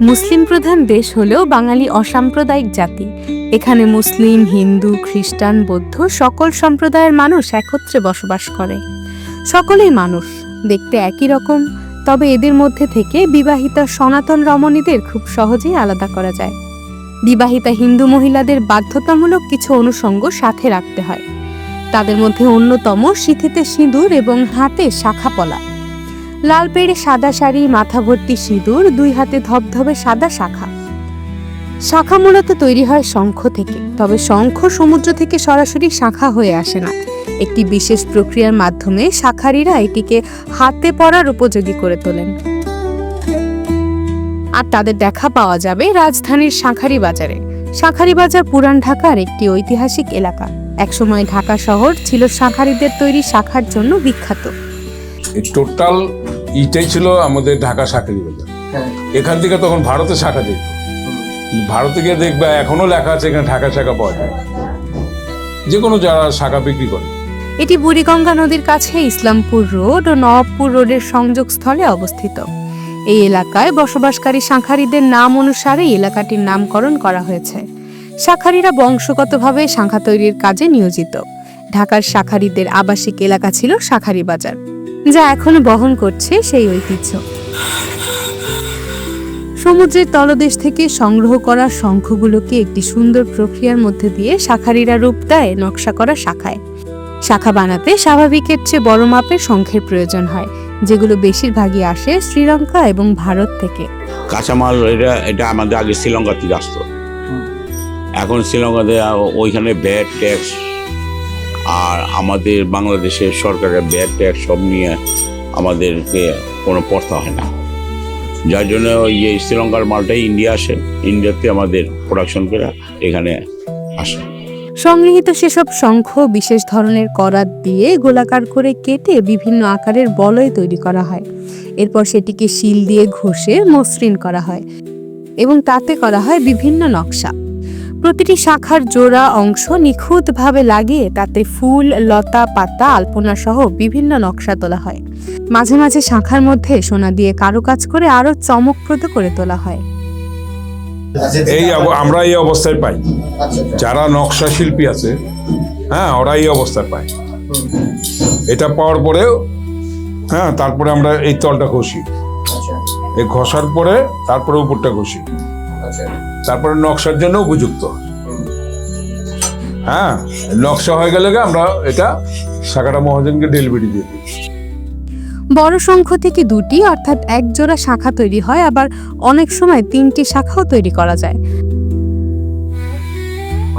মুসলিম প্রধান দেশ হলেও বাঙালি অসাম্প্রদায়িক জাতি। এখানে মুসলিম, হিন্দু, খ্রিস্টান, বৌদ্ধ সকল সম্প্রদায়ের মানুষ একত্রে বসবাস করে। সকলেই মানুষ, দেখতে একই রকম, তবে এদের মধ্যে থেকে বিবাহিতা সনাতন রমণীদের খুব সহজেই আলাদা করা যায়। বিবাহিতা হিন্দু মহিলাদের বাধ্যতামূলক কিছু অনুষঙ্গ সাথে রাখতে হয়। তাদের মধ্যে অন্যতম সিথিতে সিঁদুর এবং হাতে শাখা পলা লাল পেড়ে সাদা শাড়ি মাথা ভর্তি সিঁদুর, দুই হাতে ধবধবে সাদা শাখা। শাখা মূলত তৈরি হয় শঙ্খ থেকে, তবে শঙ্খ সমুদ্র থেকে সরাসরি শাখা হয়ে আসে না। একটি বিশেষ প্রক্রিয়ার মাধ্যমে শাখারিরা এটিকে হাতে পরার উপযোগী করে তোলেন। আর তাদের দেখা পাওয়া যাবে রাজধানীর শাঁখারি বাজারে। শাঁখারি বাজার পুরান ঢাকার একটি ঐতিহাসিক এলাকা। একসময় ঢাকা শহর ছিল শাঁখারিদের তৈরি শাখার জন্য বিখ্যাত। টোটাল ইটাই ছিল আমাদের ঢাকা শাখারি বাজার হ্যাঁ। এখান থেকে তখন ভারতে শাখা যেত ভারতে গিয়ে দেখবে এখনও লেখা আছে এখানে ঢাকা শাখা পাওয়া যায়। যে কোনো যারা শাখা বিক্রি করে। এটি বুড়িগঙ্গা নদীর কাছে ইসলামপুর রোড ও নবাবপুর রোডের সংযোগস্থলে অবস্থিত। এই এলাকায় বসবাসকারী শাঁখারীদের নাম অনুসারে এলাকাটির নামকরণ করা হয়েছে। শাঁখারীরা বংশগতভাবে শাঁখা তৈরির কাজে নিয়োজিত। ঢাকার শাঁখারীদের আবাসিক এলাকা ছিল শাঁখারি বাজার। যা এখনও বহন করছে সেই ঐতিহ্য। সমুদ্রের তলদেশ থেকে সংগ্রহ করা শঙ্খগুলোকে একটি সুন্দর প্রক্রিয়ার মধ্যে দিয়ে শাঁখারীরা রূপ দেয় নকশা করা শাখায়। শাখা বানাতে স্বাভাবিকের চেয়ে বড় মাপের শঙ্খের প্রয়োজন হয় যেগুলো বেশিরভাগই আসে শ্রীলঙ্কা এবং ভারত থেকে। কাঁচামাল এটা এটা আমাদের আগে শ্রীলঙ্কা থেকে আসতো। এখন শ্রীলঙ্কাতে ওইখানে ব্যাট ট্যাক্স আর আমাদের বাংলাদেশের সরকারের ব্যাট ট্যাক্স সব নিয়ে আমাদেরকে কোনো পড়তে হয় না। যার জন্য ওই যে শ্রীলঙ্কার মালটাই ইন্ডিয়া আসে, ইন্ডিয়াতে আমাদের প্রোডাকশন করে এখানে আসে। সংগৃহীত সেসব শঙ্খ বিশেষ ধরনের করাত দিয়ে গোলাকার করে কেটে বিভিন্ন আকারের বলয় তৈরি করা হয়। এরপর সেটিকে শিল দিয়ে ঘষে মসৃণ করা হয় এবং তাতে করা হয় বিভিন্ন নকশা। প্রতিটি শাখার জোড়া অংশ নিখুঁতভাবে লাগিয়ে তাতে ফুল লতা পাতা আলপনা সহ বিভিন্ন নকশা তোলা হয়। মাঝে মাঝে শাখার মধ্যে সোনা দিয়ে কারুকাজ করে আরও চমকপ্রদ করে তোলা হয়। এই অব- আমরা এই অবস্থায় পাই। যারা নকশা শিল্পী আছে হ্যাঁ ওরা এই অবস্থায় পায়। এটা পাওয়ার পরেও হ্যাঁ তারপরে আমরা এই তলটা ঘষি। আচ্ছা। এই ঘষার পরে তারপরে উপরটা ঘষি। আচ্ছা। তারপরে নকশার জন্য উপযুক্ত। হ্যাঁ নকশা হয়ে গেলে আমরা এটা শাখাটা মহাজনকে ডেলিভারি দিয়ে দিই। বড় শঙ্খ থেকে দুটি অর্থাৎ এক জোড়া শাখা তৈরি হয় আবার অনেক সময় তিনটি শাখাও তৈরি করা যায়।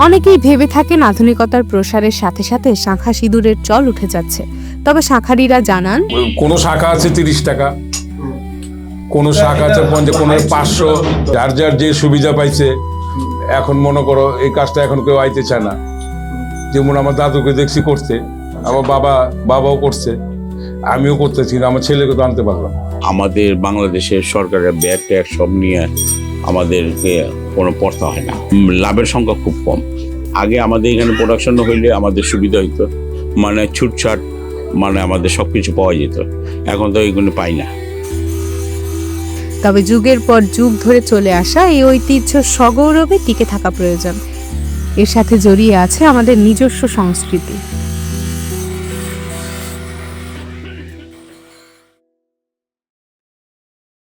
অনেকেই ভেবে থাকেন আধুনিকতার প্রসারের সাথে সাথে শাখা সিঁদুরের চল উঠে যাচ্ছে। তবে শাখারিরা জানান কোনো শাখা আছে তিরিশ টাকা। কোনো শাখা আছে পঞ্চাশ কোনো পাঁচশো যার যার যে সুবিধা পাইছে এখন মনে করো এই কাজটা এখন কেউ আইতে চায় না। যেমন আমার দাদুকে দেখছি করতে আমার বাবা বাবাও করছে আমিও করতেছি না আমার ছেলেকে তো আনতে পারলাম আমাদের বাংলাদেশের সরকারের ব্যাগ ট্যাগ সব নিয়ে আমাদেরকে কোনো পড়তে হয় না। লাভের সংখ্যা খুব কম। আগে আমাদের এখানে প্রোডাকশন হইলে আমাদের সুবিধা হইতো। মানে ছুটছাট মানে আমাদের সব কিছু পাওয়া যেত। এখন তো এইগুলো পাই না। তবে যুগের পর যুগ ধরে চলে আসা এই ঐতিহ্য সগৌরবে টিকে থাকা প্রয়োজন। এর সাথে জড়িয়ে আছে আমাদের নিজস্ব সংস্কৃতি।